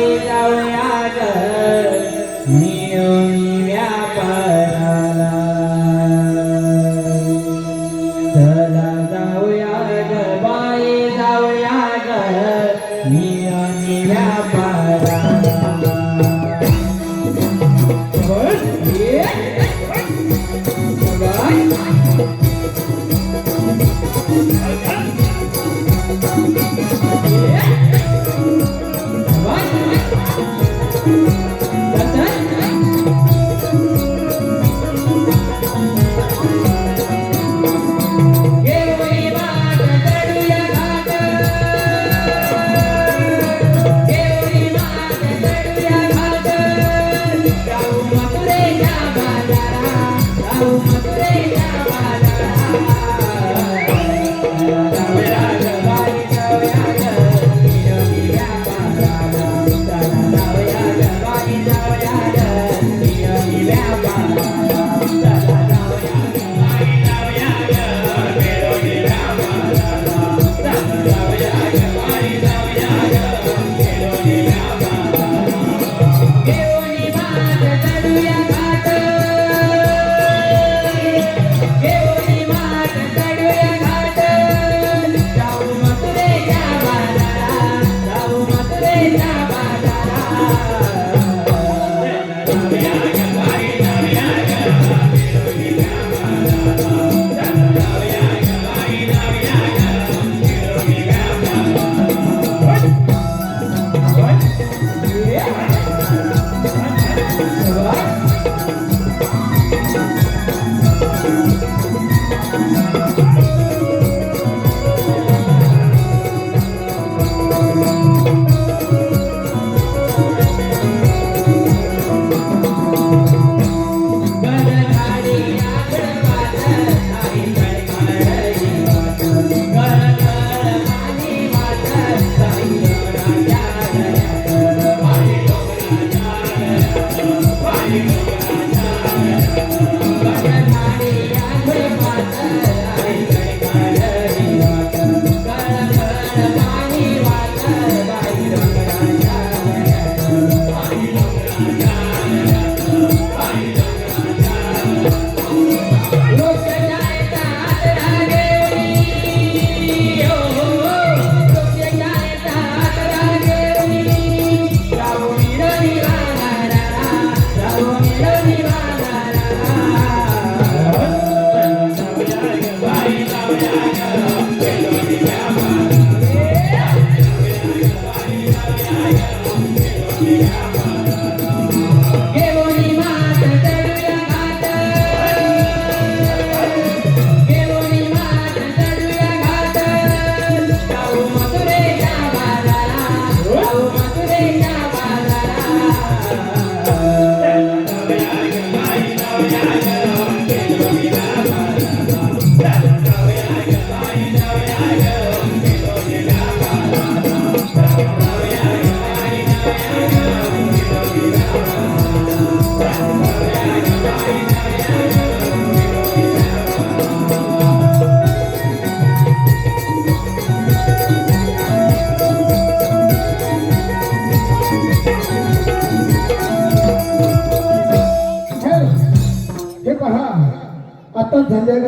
yeah. Oh, हे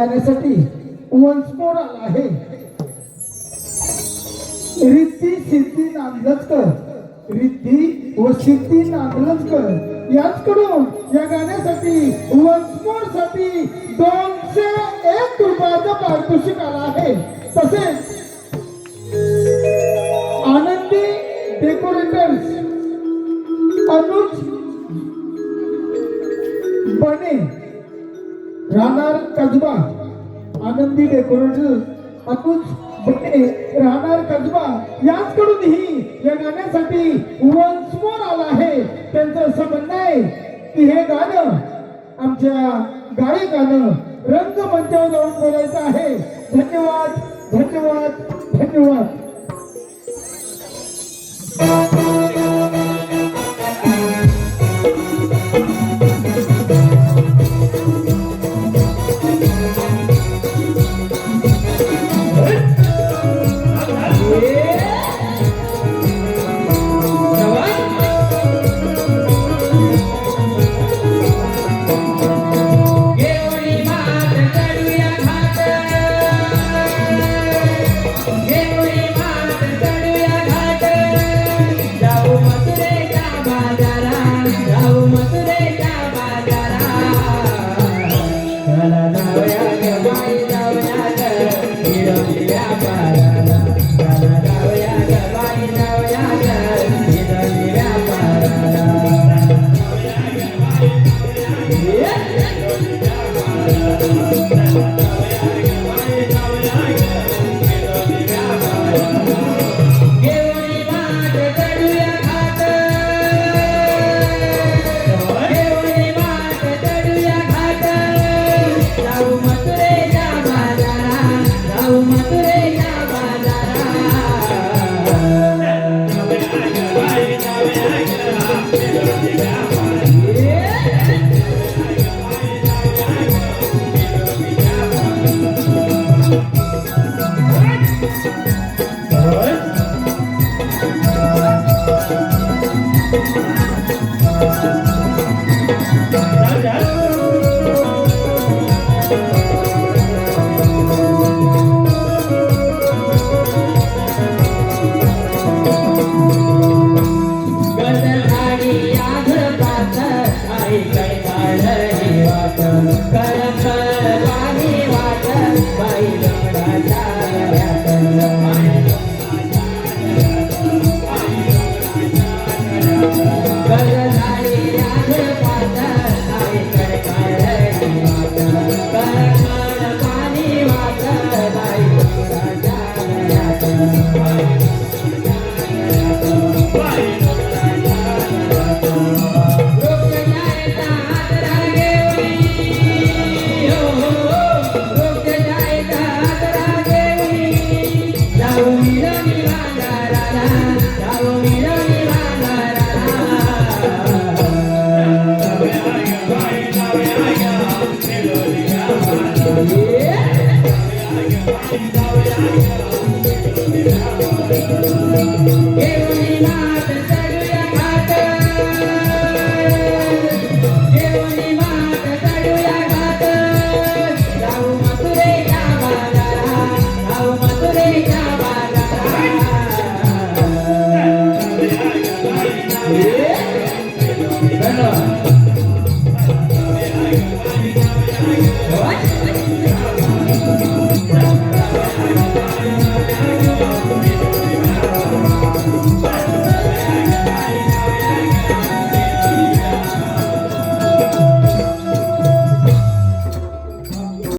गाण्यासाठी once more आला आहे. रिद्धी सिद्धी नांदलकर रिद्धी व सिद्धी नांदलकर याचकडून या गाण्यासाठी वन्स मोरसाठी दोनशे एक रुपयाचं पारितोषिक आला आहे. तसेच आनंदी डेकोरेटर्स अनुज बने राहणार कसबा आनंदी डेकोरेटर अतुल बटे राहणार कसबा याचकडूनही या गाण्यासाठी वन्स मोर आला आहे. त्यांचं असं म्हणणं आहे की हे गाणं आमच्या गायकानं रंगमंचावर जाऊन बोलायचं आहे. धन्यवाद धन्यवाद धन्यवाद.